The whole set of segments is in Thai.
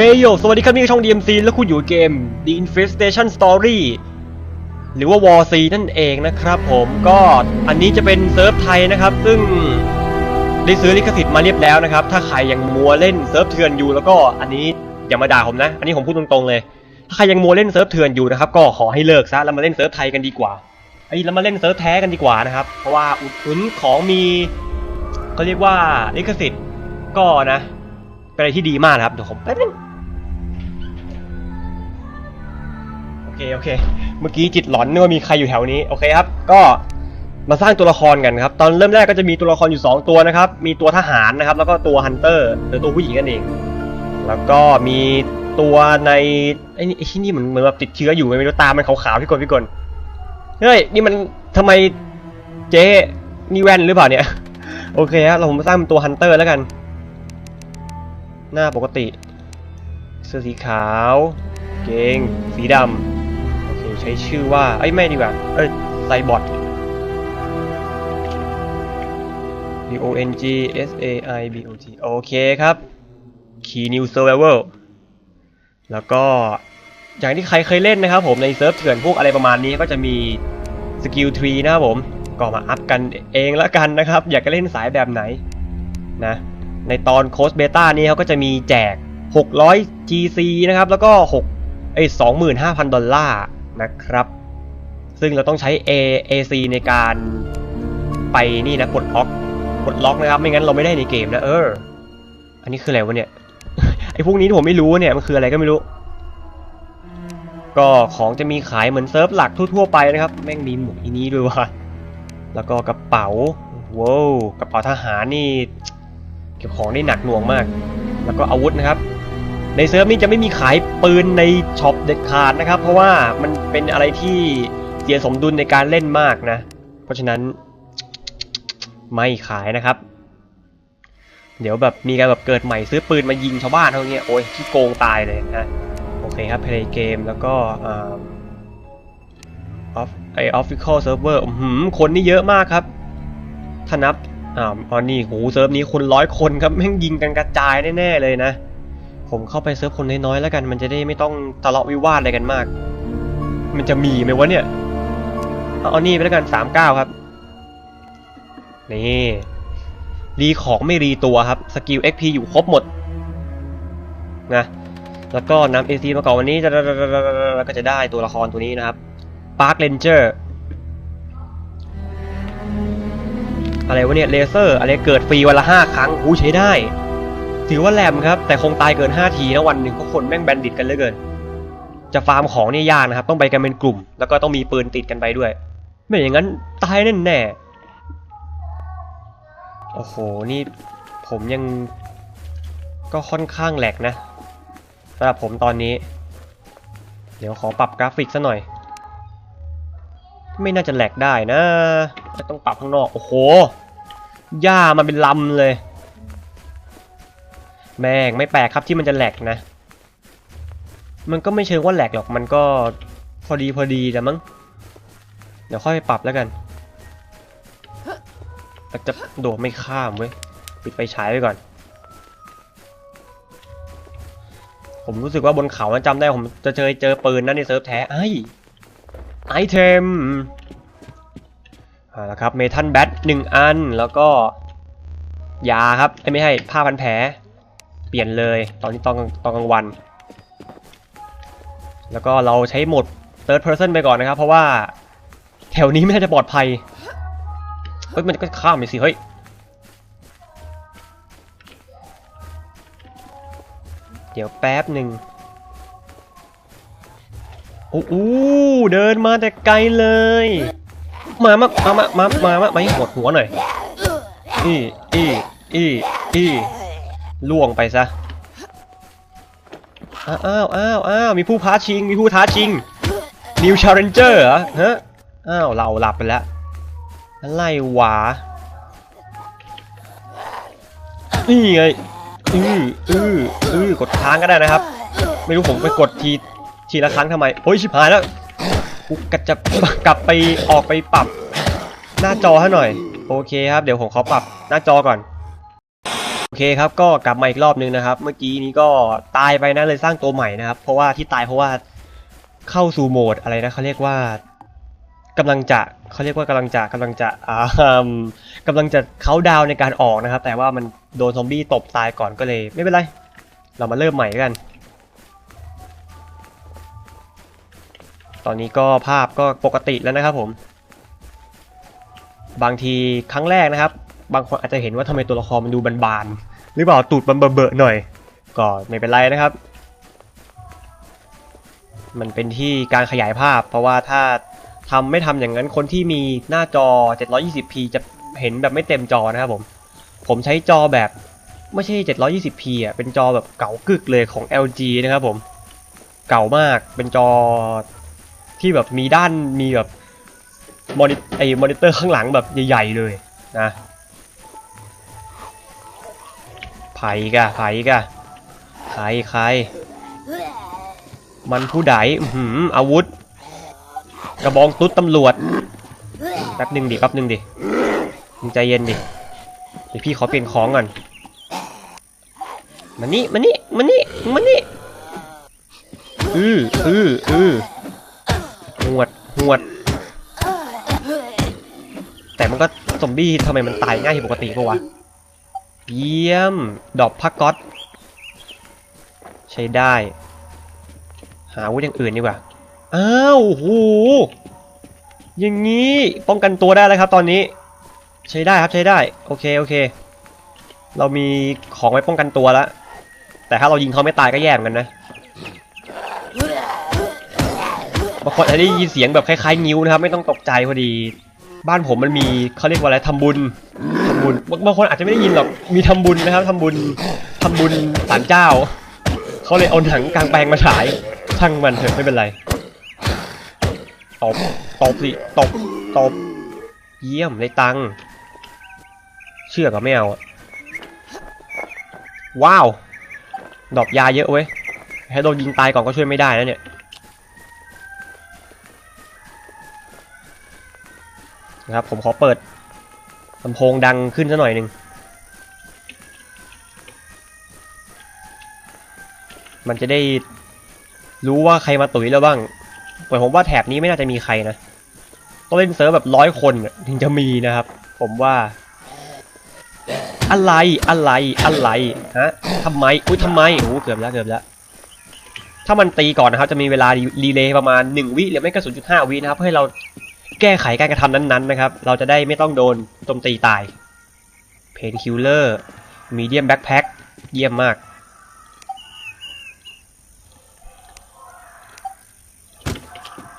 ฮ้ยโยสวัสดีครับนี่คือช่อง DMC แล้วคุณอยู่เกม The Infestation Story หรือว่า War C นั่นเองนะครับผมก็อันนี้จะเป็นเซิร์ฟไทยนะครับ ซึ่งได้ซื้อลิขสิทธิ์มาเรียบแล้วนะครับ ถ้าใครยังมัวเล่นเซิร์ฟเถื่อนอยู่แล้วก็อันนี้อย่ามาด่าผมนะ อันนี้ผมพูดตรงๆเลย ถ้าใครยังมัวเล่นเซิร์ฟเถื่อนอยู่นะครับก็ขอให้เลิกซะแล้วมาเล่นเซิร์ฟไทยกันดีกว่าไอ้แล้วมาเล่นเซิร์ฟแท้กันดีกว่านะครับ เพราะว่าอุดหนุนของมีเขาเรียกว่าลิขสิทธิ์ก็นะเป็นอะไรที่ดีมากนะครับเดี๋ยวผมแป๊บนึง เคโอเค เมื่อกี้จิตหลอนนึกว่ามีใครอยู่แถวนี้โอเคครับ ก็มาสร้างตัวละครกันครับ ตอนเริ่มแรกก็จะมีตัวละครอยู่ 2 ตัวนะครับ มีตัวทหารนะครับ แล้วก็ตัวฮันเตอร์หรือตัวผู้หญิงนั่นเอง แล้วก็มีตัวในไอ้นี่ไอ้ที่นี่เหมือนเหมือนแบบติดเชื้ออยู่ไม่รู้ตามันขาวๆพี่กลพี่กลเฮ้ยนี่มันทำไมเจ๊นี่แว่นหรือเปล่าเนี่ย โอเคครับเราผมมาสร้างเป็นตัวฮันเตอร์แล้วกัน หน้าปกติ เสื้อสีขาว เกงสีดำ ใช้ชื่อว่าเอ้ไม่ดีกว่า เอ้ยไซบอท B O N G S A I B O T โอเคครับ Key New Survival แล้วก็อย่างที่ใครเคยเล่นนะครับผมในเซิร์ฟเถื่อนพวกอะไรประมาณนี้ก็จะมีสกิลทรีนะครับผม ก็มาอัพกันเองล้วกันนะครับ อยากจะเล่นสายแบบไหนนะในตอนโค้ดเบต้านี้เขาก็จะมีแจก 600 GC นะครับ แล้วก็6ไอ้25,000 ดอลลาร์ นะครับ ซึ่งเราต้องใช้ A AC ในการไปนี่นะปลดล็อกปลดล็อกนะครับ ไม่งั้นเราไม่ได้ในเกมนะเออ อันนี้คืออะไรวะเนี่ยไอ้พวกนี้ผมไม่รู้เนี่ยมันคืออะไรก็ไม่รู้ ก็ของจะมีขายเหมือนเซิร์ฟหลักทั่วๆไปนะครับ แม่งมีหมวกอีนี้ด้วยวะแล้วก็กระเป๋าว้าวกระเป๋าทหารนี่เก็บของได้หนักหน่วงมาก แล้วก็อาวุธนะครับ ในเซิร์ฟนี้จะไม่มีขายปืนในช็อปเด็ดขาดนะครับ เพราะว่ามันเป็นอะไรที่เสียสมดุลในการเล่นมากนะ เพราะฉะนั้นไม่ขายนะครับ เดี๋ยวแบบมีการแบบเกิดใหม่ซื้อปืนมายิงชาวบ้านเท่านี้โอ้ยที่โกงตายเลยนะโอเคครับ play game แล้วก็อ่า off ไอ official server อื้อหือคนนี่เยอะมากครับ ถ้านับอ่าอ๋อนี่โหเซิร์ฟนี้คนร้อยคนครับแม่งยิงกันกระจายแน่ๆเลยนะ ผมเข้าไปเซิร์ฟคนน้อยๆแล้วกัน มันจะได้ไม่ต้องทะเลาะวิวาทอะไรกันมาก มันจะมีไหมวะเนี่ย เอาเอานี่ไปแล้วกันสามเก้าครับ นี่รีของไม่รีตัวครับ สกิล XP อยู่ครบหมดนะแล้วก็นำ AC มาก่อนวันนี้จะแล้วก็จะได้ตัวละครตัวนี้นะครับ Park Ranger อะไรวะเนี่ยเลเซอร์อะไรเกิดฟรีวันละห้าครั้งหูใช้ได้ ถือว่าแหลมครับ แต่คงตายเกิน 5 ทีนะวันหนึ่งเพราะคนแม่งแบนดิตกันเหลือเกิน จะฟาร์มของนี่ยากนะครับ ต้องไปกันเป็นกลุ่ม แล้วก็ต้องมีปืนติดกันไปด้วย ไม่อย่างนั้นตายแน่แน่โอ้โห นี่ผมยังก็ค่อนข้างแหลกนะสำหรับผมตอนนี้ เดี๋ยวขอปรับกราฟิกซะหน่อย ไม่น่าจะแหลกได้นะ ต้องปรับข้างนอก โอ้โหหญ้ามันเป็นลำเลย แม่งไม่แปลกครับที่มันจะแหลกนะ มันก็ไม่เชิงว่าแหลกหรอกมันก็พอดีพอดีแต่มั้งเดี๋ยวค่อยไปปรับแล้วกันอาจจะโดดไม่ข้ามเว้ยปิดไฟฉายไว้ก่อน ผมรู้สึกว่าบนเขานจำได้ผมจะเจอเจอปืนนั่นในเซิร์ฟแท้ไอ้ไอเทมเอาละครับเมทัลแบทหนึ่งอันแล้วก็ยาครับเอ้ไม่ให้ผ้าพันแผล เปลี่ยนเลยตอนนี้ตอนตอนกลางวัน แล้วก็เราใช้โหมด third person ไปก่อนนะครับ เพราะว่าแถวนี้ไม่น่าจะปลอดภัย เฮ้ย มันก็ข้ามไปสิ เฮ้ย เดี๋ยวแป๊บหนึ่งโอ้โหเดินมาแต่ไกลเลย มามามามามามามให้หดหัวหน่อย อี อี อี อี ล่วงไปซะ อ้าวอ้าวอ้าวาวมีผู้ท้าชิง มีผู้ท้าชิง New Challenger เหรอฮะ อ้าว เราหลับไปแล้ว อะไรวะ นี่ไง อืออืออือกดค้างก็ได้นะครับ ไม่รู้ผมไปกดทีทีละครั้งทำไมโอ้ยชิบหายแล้วกูกจะกลับไปออกไปปรับหน้าจอให้หน่อย โอเคครับ เดี๋ยวผมขอปรับหน้าจอก่อน โอเคครับก็กลับมาอีกรอบนึงนะครับ เมื่อกี้นี้ก็ตายไปนะเลยสร้างตัวใหม่นะครับ เพราะว่าที่ตายเพราะว่าเข้าสู่โหมดอะไรนะเขาเรียกว่ากำลังจะเขาเรียกว่ากำลังจะกำลังจะอ่ากำลังจะเขาดาวในการออกนะครับ แต่ว่ามันโดนซอมบี้ตบตายก่อนก็เลย ไม่เป็นไร เรามาเริ่มใหม่กัน ตอนนี้ก็ภาพก็ปกติแล้วนะครับผม บางทีครั้งแรกนะครับ บางคนอาจจะเห็นว่าทำไมตัวละครมันดูบานๆหรือเปล่าตูดมันเบอะๆหน่อย ก็ไม่เป็นไรนะครับ มันเป็นที่การขยายภาพ เพราะว่าถ้าทำไม่ทำอย่างนั้นคนที่มีหน้าจอ 720p จะเห็นแบบไม่เต็มจอนะครับผม ผมใช้จอแบบไม่ใช่ 720p อะ เป็นจอแบบเก่ากึกเลยของ LG นะครับผม เก่ามาก เป็นจอที่แบบมีด้านมีแบบมอนิไอมอนิเตอร์ข้างหลังแบบใหญ่ ๆ เลยนะ ไผ่กะไผ่กะใครใคร มันผู้ใดอื้อหืออาวุธ กระบองตุ๊ดตำรวจ แป๊บหนึ่งดิ แป๊บหนึ่งดิ มึงใจเย็นดิ เดี๋ยวพี่ขอเปลี่ยนของก่อน มานี่ มานี่ มานี่ มานี่ อืออืออือหวดหวด แต่มันก็ซอมบี้ทำไมมันตายง่ายผิดปกติปะวะ เยี่ยม ดอกพักก๊อตใช้ได้ หาอาวุธอย่างอื่นดีกว่า อ้าวโหอย่างนี้ป้องกันตัวได้แล้วครับ ตอนนี้ ใช้ได้ครับใช้ได้ โอเคโอเค เรามีของไว้ป้องกันตัวแล้ว แต่ถ้าเรายิงเขาไม่ตายก็แย่เหมือนกันนะบางคนอาจจะได้ยินเสียงแบบคล้ายๆงิ้วนะครับ ไม่ต้องตกใจพอดี บ้านผมมันมีเขาเรียกว่าอะไรทำบุญ บุญบางคนอาจจะไม่ได้ยินหรอกมีทำบุญนะครับทำบุญทำบุญศาลเจ้าเขาเลยเอาหนังกลางแปลงมาฉายช่างมันเถอะไม่เป็นไรตบตบสิตบตบเยี่ยมได้ตังเชื่อกับไม่เอาว้าว ดอกยาเยอะเว้ยให้โดนยิงตายก่อนก็ช่วยไม่ได้นะเนี่ยนะครับผมขอเปิด ลำโพงดังขึ้นสักหน่อยหนึ่งมันจะได้รู้ว่าใครมาตุ๋ยแล้วบ้างแต่ผมว่าแถบนี้ไม่น่าจะมีใครนะ ต้องเล่นเซิร์ฟแบบร้อยคนถึงจะมีนะครับ ผมว่า อะไร อะไร อะไร ฮะทำไม อุ้ยทำไมโอ้โหเกือบแล้ว เกือบแล้ว ถ้ามันตีก่อนนะครับ จะมีเวลารีเลย์ประมาณ 1 วิหรือไม่ก็0.5 วินะครับ เพื่อให้เรา แก้ไขการกระทำนั้นๆนะครับ เราจะได้ไม่ต้องโดนโจมตีตายเพนคิลเลอร์มีเดียมแบ็คแพ็คเยี่ยมมาก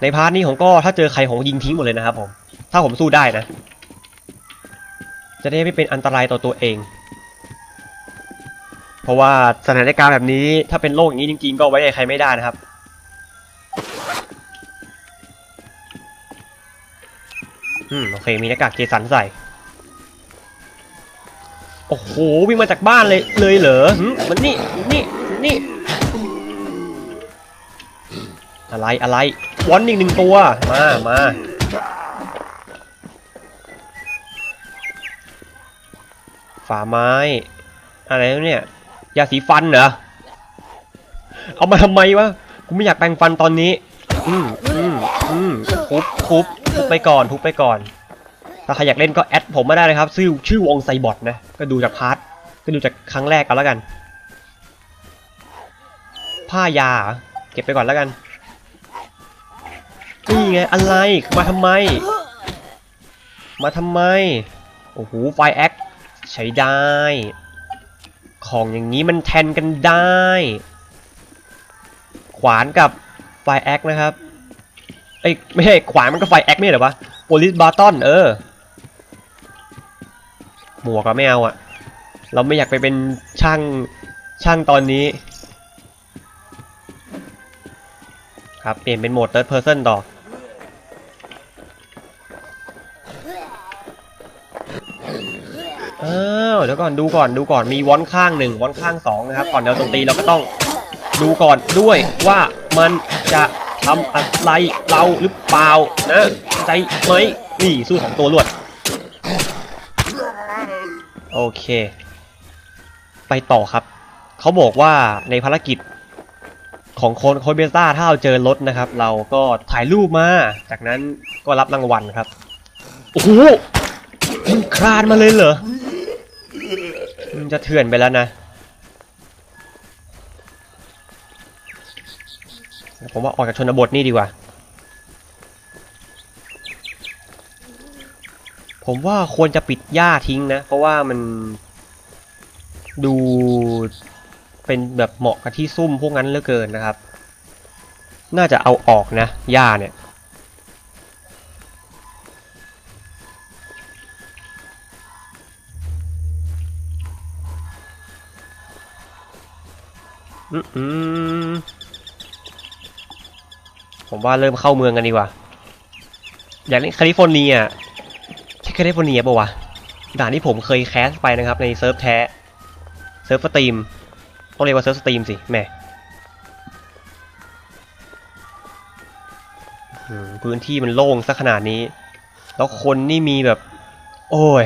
ในพาร์ทนี้ผมก็ถ้าเจอใครผมยิงทิ้งหมดเลยนะครับผม ถ้าผมสู้ได้นะ จะได้ไม่เป็นอันตรายต่อตัวเอง เพราะว่าสถานการณ์แบบนี้ถ้าเป็นโลกอย่างนี้จริง ๆ ก็ไว้ใจใครไม่ได้นะครับ อืมโอเคมีหน้ากากเจสันใส่ โอ้โหวิ่งมาจากบ้านเลยเลยเหรอหึมันนี่นี่นี่ อะไรอะไรวอนอีกหนึ่งตัว มามาฝาไม้ อะไรแล้วเนี่ยยาสีฟันเหรอเอามาทำไมวะกูไม่อยากแปรงฟันตอนนี้ อืมอืมอืมทุบทุบ ทุบไปก่อนทุบไปก่อน ถ้าใครอยากเล่นก็แอดผมมาได้เลยครับ ชื่อชื่อวงไซบอทนะ ก็ดูจากพาร์ท ก็ดูจากครั้งแรกกันแล้วกัน ผ้ายาเหรอเก็บไปก่อนแล้วกัน นี่ไงอะไร มาทำไม มาทำไม โอ้โห ไฟแอคใช้ได้ ของอย่างนี้มันแทนกันได้ ขวานกับไฟแอคนะครับ เอ้ไม่ใช่ขวานมันก็ไฟแอคไม่เหรอวะโพลิสบาร์ตอนเออ หมวกก็ไม่เอาอะเราไม่อยากไปเป็นช่างช่างตอนนี้ ครับเปลี่ยนเป็นโหมด third person ต่ออ้าวเดี๋ยวก่อนดูก่อนดูก่อนมีวอนข้างหนึ่งวอนข้างสองนะครับ ก่อนเดี๋ยวโจมตีเราก็ต้องดูก่อนด้วยว่ามันจะ ทำอะไรเราหรือเปล่านะใจไหมนี่สู้สองตัวรวด โอเค ไปต่อครับ เขาบอกว่าในภารกิจของโคนโคนเบต้าถ้าเราเจอรถนะครับ เราก็ถ่ายรูปมา จากนั้นก็รับรางวัลครับ โอ้โหมันคลานมาเลยเหรอมันจะเถื่อนไปแล้วนะ ผมว่าออกจากชนบทนี่ดีกว่า ผมว่าควรจะปิดหญ้าทิ้งนะ เพราะว่ามันดูเป็นแบบเหมาะกับที่ซุ่มพวกนั้นเหลือเกินนะครับ น่าจะเอาออกนะหญ้าเนี่ยอืมอืม ผมว่าเริ่มเข้าเมืองกันดีกว่า อยากเล่นแคลิฟอร์เนียใช่แคลิฟอร์เนียปะวะด่านที่ผมเคยแคสไปนะครับ ในเซิร์ฟแท้เซิร์ฟสตรีมต้องเรียกว่าเซิร์ฟสตรีมสิแม่พื้นที่มันโล่งซะขนาดนี้ แล้วคนนี่มีแบบ โอ้ย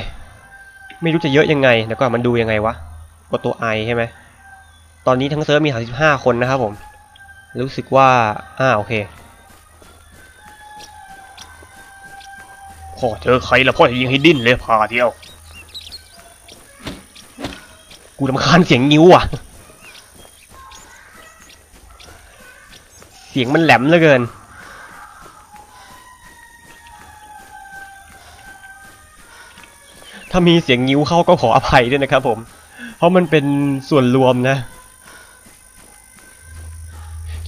ไม่รู้จะเยอะยังไงเดี๋ยวก่อนมันดูยังไงวะกดตัวไอใช่ไหมตอนนี้ทั้งเซิร์ฟมี 35 คนนะครับผม รู้สึกว่า อ่า โอเค พ่อเจอใครแล้วพ่อจะยิงให้ดิ้นเลยพาเที่ยว กูรำคาญเสียงนิ้วอะ เสียงมันแหลมเหลือเกิน ถ้ามีเสียงนิ้วเข้าก็ขออภัยด้วยนะครับผม เพราะมันเป็นส่วนรวมนะ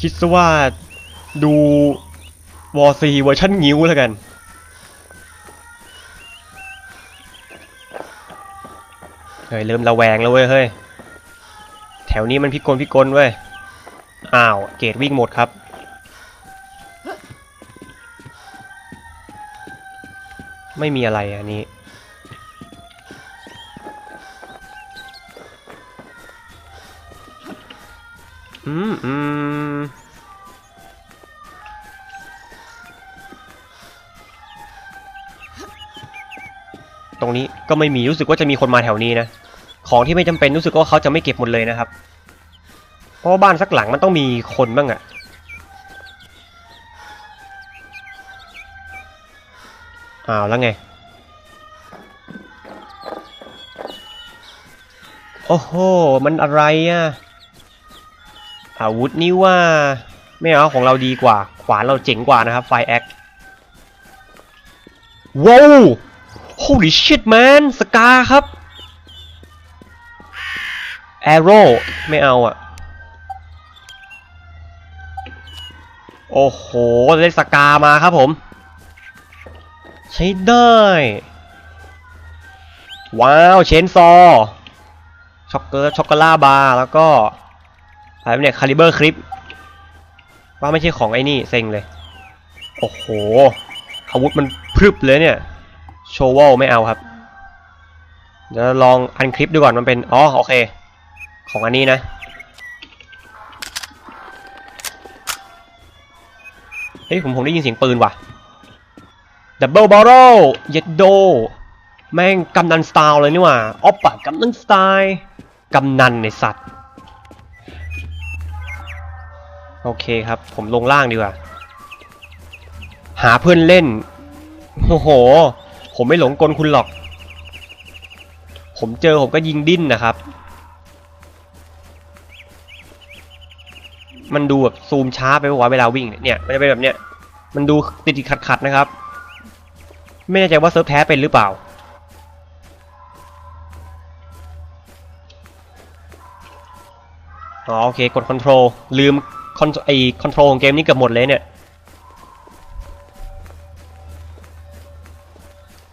คิดซะว่าดูวอซีเวอร์ชันงิ้วแล้วกัน ยเริ่มระแวงแล้วเว้ยเฮ้ยแถวนี้มันพิกลพิกลเว้ยอ้าวเกตวิ่งหมดครับไม่มีอะไรอันนี้ อืมอืมตรงนี้ก็ไม่มีรู้สึกว่าจะมีคนมาแถวนี้นะ ของที่ไม่จำเป็นรู้สึกว่าเขาจะไม่เก็บหมดเลยนะครับ เพราะว่าบ้านสักหลังมันต้องมีคนบ้างอะอ้าวแล้วไง โอ้โห มันอะไรอะอาวุธนี่ว่าไม่เอาของเราดีกว่า ขวานเราเจ๋งกว่านะครับ ไฟแอคว้าว holy shit man สกาครับ arrow ไม่เอาอะโอ้โห เล่นสกามาครับผม ใช้ได้ ว้าว เชนซอ ช็อกเกอร์ช็อกโกล่าบาร์ แล้วก็อะไรเนี่ยคาลิเบอร์คลิป ว่าไม่ใช่ของไอ้นี่ เซ็งเลย โอ้โห อาวุธมันพรึบเลยเนี่ย โชว์วอลไม่เอาครับ เดี๋ยวลองอันคลิปดูก่อนมันเป็น อ๋อ โอเค ของอันนี้นะ เฮ้ยผมผมได้ยินเสียงปืนว่ะดับเบิลบอลเย็ดโด แม่งกำนันสไตล์เลยนี่ว่าออปปะกำนันสไตล์กำนันในสัตว์ โอเคครับ ผมลงล่างดีกว่า หาเพื่อนเล่น โอ้โห ผมไม่หลงกลคุณหรอก ผมเจอผมก็ยิงดิ้นนะครับ มันดูแบบซูมช้าไปปะวะเวลาวิ่งเนี่ยมันจะเป็นแบบเนี้ยมันดูติดติดขัดขัดๆนะครับ ไม่แน่ใจว่าเซิร์ฟแท้เป็นหรือเปล่า อ๋อโอเคกดคอนโทรลลืมคอนไอคอนโทรลของเกมนี้เกือบหมดเลยเนี่ย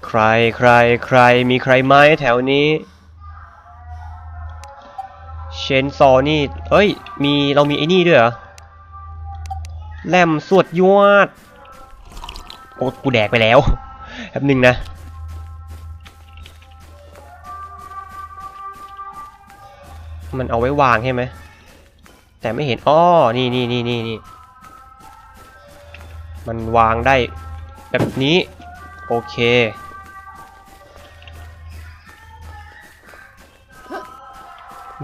ใครใครใครมีใครไหมแถวนี้ เชนซอนี่ เอ้ย มีเรามีไอ้นี่ด้วยเหรอแลมสวดยวด โอ้กูแดกไปแล้วแป๊บหนึ่งนะ มันเอาไว้วางใช่ไหม แต่ไม่เห็น อ้อ นี่นี่นี่นี่นี่ มันวางได้แบบนี้ โอเค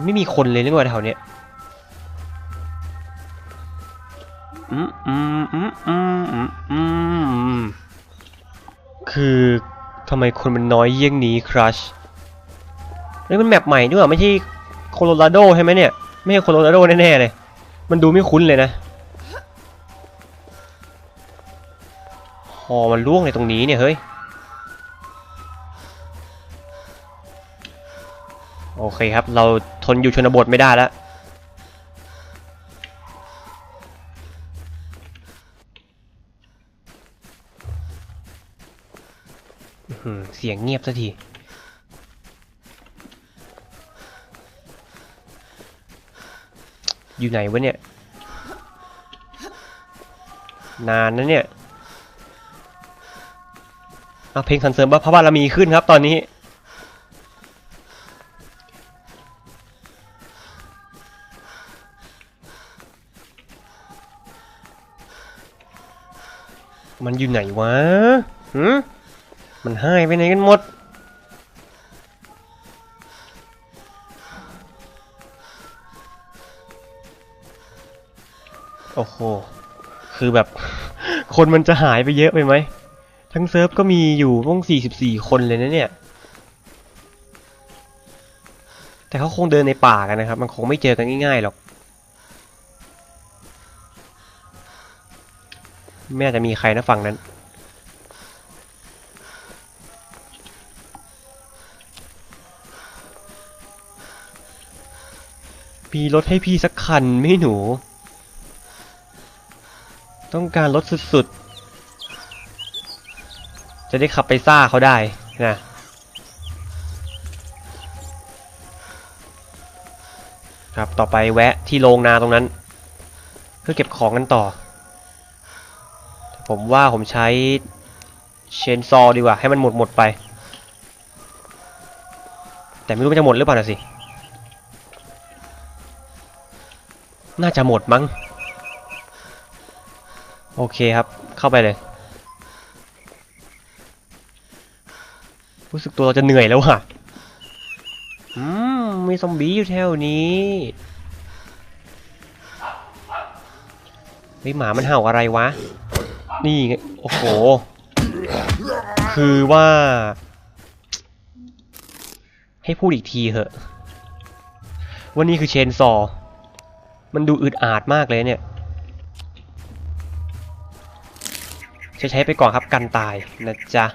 ไม่มีคนเลยนี่หว่าแถวเนี้ยอืมอืมอืมอืมอืมอืมคือทำไมคนมันน้อยเยี่ยงนี้ครัชนี่มันแมปใหม่ด้วยเหรอไม่ใช่โคโลราโดใช่ไหมเนี่ย ไม่ใช่โคโลราโดแน่ๆเลย มันดูไม่คุ้นเลยนะหอมันล่วงในตรงนี้เนี่ยเฮ้ย โอเคครับ เราทนอยู่ชนบทไม่ได้แล้วเสียงเงียบสักที อยู่ไหนวะเนี่ย นานนะเนี่ย เอาเพลงสรรเสริญพระบารมีขึ้นครับตอนนี้ อยู่ไหนวะหืมมันหายไปไหนกันหมด โอ้โห คือแบบ คนมันจะหายไปเยอะไปไหม ทั้งเซิร์ฟก็มีอยู่ต้อง44 คนเลยนะเนี่ย แต่เขาคงเดินในป่ากันนะครับ มันคงไม่เจอกันง่ายๆหรอก ไม่น่าจะมีใครนะฝั่งนั้น มีรถให้พี่สักคันไม่หนู ต้องการรถสุดๆ จะได้ขับไปซ่าเขาได้นะ ครับ ต่อไปแวะที่โรงนาตรงนั้น เพื่อเก็บของกันต่อ ผมว่าผมใช้เชนซอดีกว่า ให้มันหมดหมดไป แต่ไม่รู้มันจะหมดหรือเปล่านะสิ น่าจะหมดมั้ง โอเคครับ เข้าไปเลย รู้สึกตัวเราจะเหนื่อยแล้วอะอืม มีซอมบี้อยู่แถวนี้เฮ้ยหมามันเห่าอะไรวะ นี่ไงโอ้โห คือว่า ให้พูดอีกทีเหอะ ว่านี่คือเชนซอ มันดูอึดอาดมากเลยเนี่ยใช้ใช้ไปก่อนครับกันตายนะจ๊ะ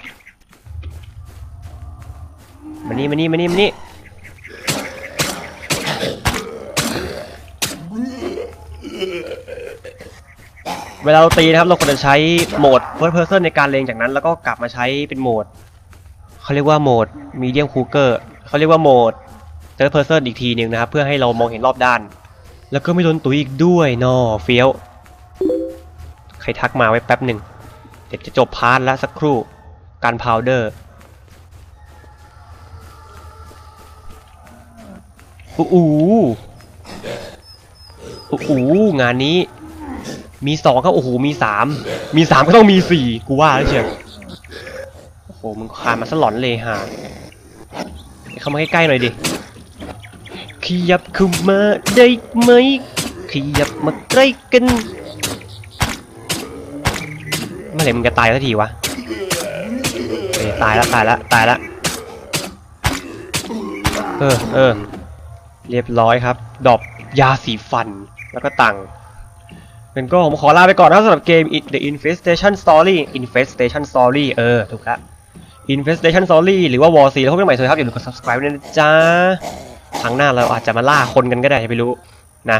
มานี่มานี่มานี่มานี่ เวลาเราตีนะครับเราควรจะใช้โหมด first person ในการเลงจากนั้น แล้วก็กลับมาใช้เป็นโหมดเขาเรียกว่าโหมด medium cooker เขาเรียกว่าโหมด third person อีกทีหนึ่งนะครับ เพื่อให้เรามองเห็นรอบด้าน แล้วก็ไม่โดนตุยอีกด้วยนอเฟี้ยว ใครทักมาไว้แป๊บหนึ่งเดี๋ยวจะจบพาร์ทแล้วสักครู่การพาวเดอร์อู้อูอู้อูงานนี้ มีสองครับโอ้โหมีสามมีสามก็ต้องมีสี่กูว่าแล้วเชียวโอ้โหมึงคานมาสลอนเลยฮะเข้ามาใกล้ๆหน่อยดิขยับเข้ามาได้ไหมขยับมาใกล้กันเมื่อไหร่มึงจะตายสักทีวะเอ้ยตายแล้วตายแล้วตายแล้วเออเออเรียบร้อยครับ ดอกยาสีฟันแล้วก็ตังค์ เป็นก็ผมขอลาไปก่อนนะสำหรับเกม The Infestation Story Infestation Story เออ ถูกแล้ว Infestation Story หรือว่า War 4แล้วพบกันใหม่สวัสดีครับ อย่าลืมกด subscribe ด้วยนะจ๊ะ ครั้งหน้าเราอาจจะมาล่าคนกันก็ได้ไม่รู้นะ